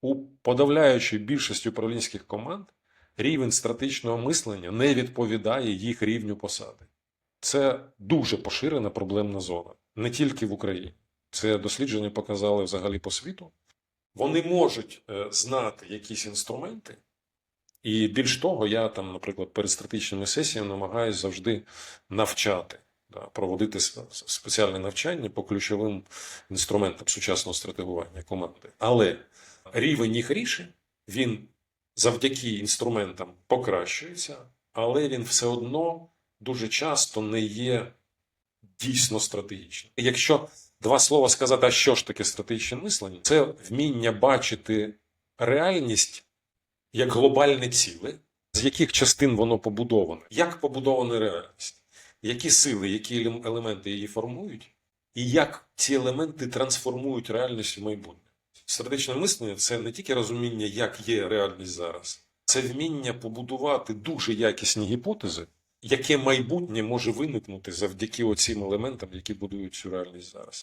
у подавляючій більшості управлінських команд рівень стратегічного мислення не відповідає їх рівню посади. Це дуже поширена проблемна зона, не тільки в Україні. Це дослідження показали взагалі по світу. Вони можуть е, знати якісь інструменти, і більш того, я там, наприклад, перед стратегічними сесіями намагаюся завжди навчати, да, проводити спеціальне навчання по ключовим інструментам сучасного стратегування команди. Але рівень їх рішень він завдяки інструментам покращується, але він все одно дуже часто не є дійсно стратегічним. Якщо два слова сказати, а що ж таке стратегічне мислення, це вміння бачити реальність як глобальне ціле, з яких частин воно побудоване, як побудована реальність, які сили, які елементи її формують, і як ці елементи трансформують реальність в майбутнє. Стратегічне мислення це не тільки розуміння, як є реальність зараз, це вміння побудувати дуже якісні гіпотези, яке майбутнє може виникнути завдяки оцим елементам, які будують цю реальність зараз.